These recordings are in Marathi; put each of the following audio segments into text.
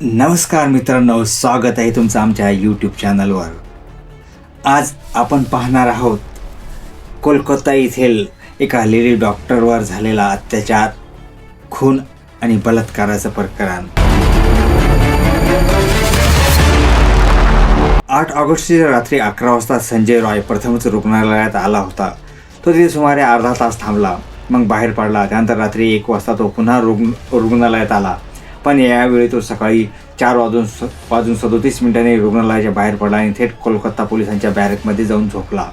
नमस्कार मित्रांनो स्वागत आहे तुमचं आमच्या यूट्यूब चॅनलवर आज आपण पाहणार आहोत कोलकाता येथील एका लेडी डॉक्टरवर झालेला अत्याचार खून आणि बलात्काराचं प्रकरण. आठ ऑगस्टची रात्री अकरा वाजता संजय रॉय प्रथमच रुग्णालयात आला होता. तो तिथे सुमारे अर्धा तास थांबला मग बाहेर पडला. त्यानंतर रात्री एक वाजता तो पुन्हा रुग्ण रुग्णालयात आला. पण यावेळी तो सकाळी चार वाजून स वाजून सदोतीस मिनिटांनी रुग्णालयाच्या बाहेर पडला आणि थेट कोलकाता पोलिसांच्या बॅरेकमध्ये जाऊन झोपला.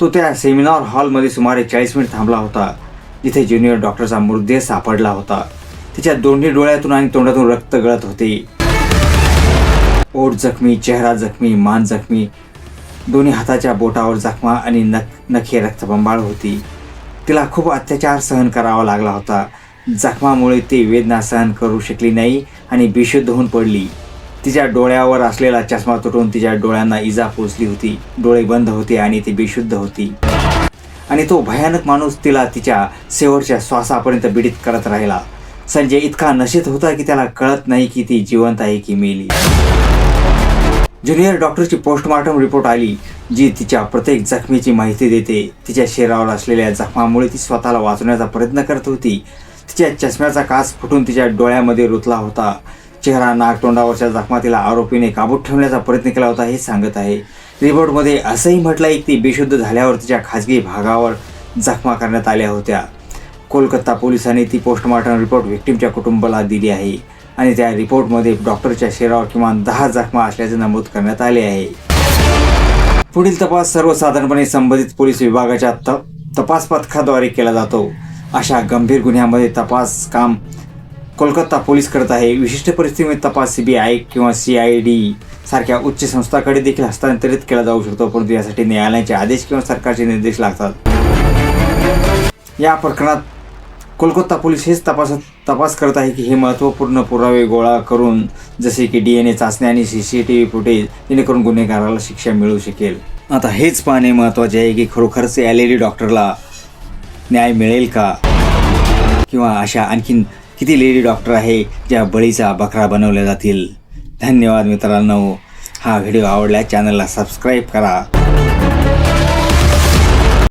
तो त्या सेमिनार हॉलमध्ये सुमारे चाळीस मिनिट थांबला होता जिथे ज्युनियर डॉक्टरचा मृतदेह सापडला होता. तिच्या दोन्ही डोळ्यातून आणि तोंडातून रक्त गळत होते. ओठ जखमी चेहरा जखमी मान जखमी दोन्ही हाताच्या बोटावर जखमा आणि नख नखे रक्तबंबाळ होती. तिला खूप अत्याचार सहन करावा लागला होता. जखमामुळे ती वेदना सहन करू शकली नाही आणि बेशुद्ध होऊन पडली. तिच्या डोळ्यावर असलेला चष्मा तुटून तिच्या डोळ्यांना इजा पोचली होती. डोळे बंद होते आणि ती बेशुद्ध होती. आणि तो भयानक माणूस तिला तिच्या शेवटच्या श्वासापर्यंत पीडित करत राहिला. संजय इतका नशेत होता की त्याला कळत नाही की ती जिवंत आहे की मेली. ज्युनियर डॉक्टरची पोस्टमॉर्टम रिपोर्ट आली जी तिच्या प्रत्येक जखमीची माहिती देते. तिच्या शरीरावर असलेल्या जखमामुळे ती स्वतःला वाचवण्याचा प्रयत्न करत होती. तिच्या चष्म्याचा काच फुटून तिच्या डोळ्यामध्ये रुतला होता. चेहरा नाक तोंडावरच्या जखमा तिला आरोपीने काबूत ठेवण्याचा प्रयत्न केला होता हे सांगत आहे. रिपोर्टमध्ये असंही म्हटलं आहे की ती बेशुद्ध झाल्यावर तिच्या खाजगी भागावर जखमा करण्यात आल्या होत्या. कोलकाता पोलिसांनी ती पोस्टमॉर्टम रिपोर्ट व्हिक्टीमच्या कुटुंबाला दिली आहे आणि त्या रिपोर्टमध्ये डॉक्टरच्या शरीरावर किमान दहा जखमा असल्याचे नमूद करण्यात आले आहे. पुढील तपास सर्वसाधारणपणे संबंधित पोलीस विभागाच्या त तपास पथकाद्वारे केला जातो. अशा गंभीर गुन्ह्यामध्ये तपास काम कोलकाता पोलीस करत आहे. विशिष्ट परिस्थितीमध्ये तपास सी बी आय किंवा सी आय डी सारख्या उच्च संस्थाकडे देखील हस्तांतरित केला जाऊ शकतो परंतु यासाठी न्यायालयाचे आदेश किंवा सरकारचे निर्देश लागतात. या प्रकरणात कोलकाता पोलीस हेच तपास तपास करत आहे की हे महत्त्वपूर्ण पुरावे गोळा करून जसे की डी एन ए चाचणी आणि C C T V footage जेणेकरून गुन्हेगाराला शिक्षा मिळू शकेल. आता हेच पाहणे महत्त्वाचे आहे की खरोखरच एल ई डी डॉक्टरला न्याय मिळेल का? किंवा अशा आणखीन किती लेडी डॉक्टर आहे ज्या बळीचा बकरा बनवल्या जातील? धन्यवाद मित्रांनो. हा व्हिडिओ आवडला चॅनलला सबस्क्राईब करा.